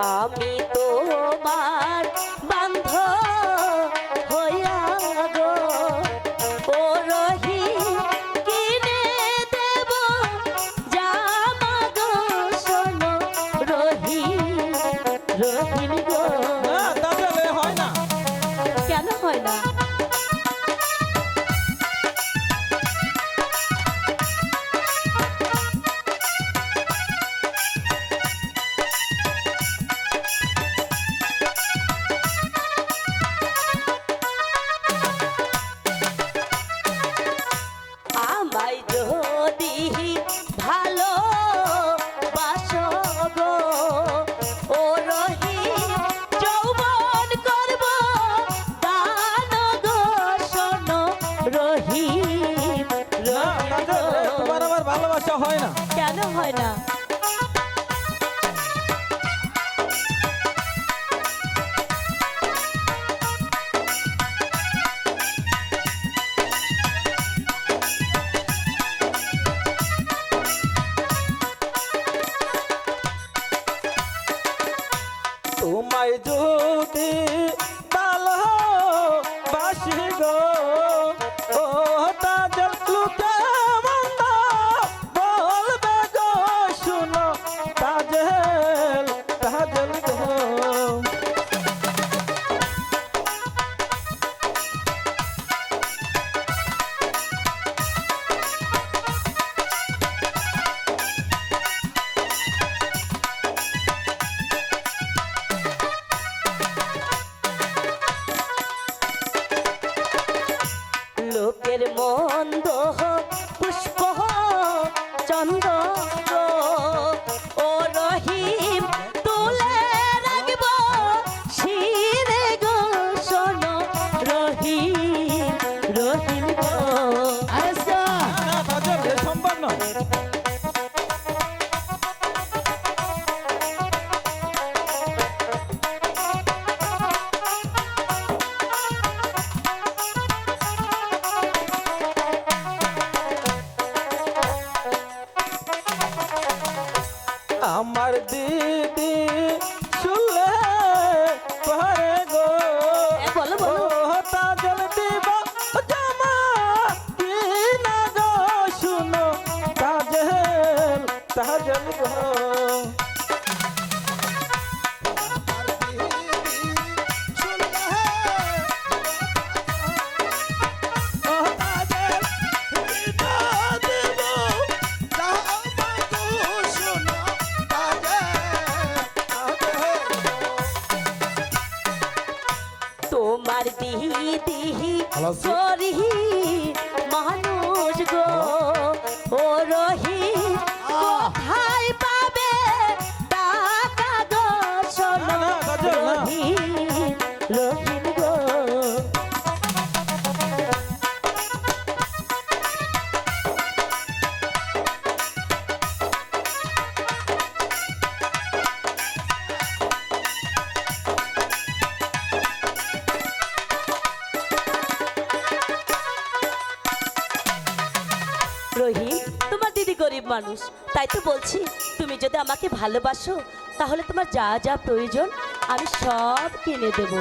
আমি 마이 বন্ধ ভজন গো। তোমার দিহি দিহি সরি মানুষ। তাই তো বলছি, তুমি যদি আমাকে ভালোবাসো, তাহলে তোমার যা যা প্রয়োজন, আমি সব কিনে দেবো।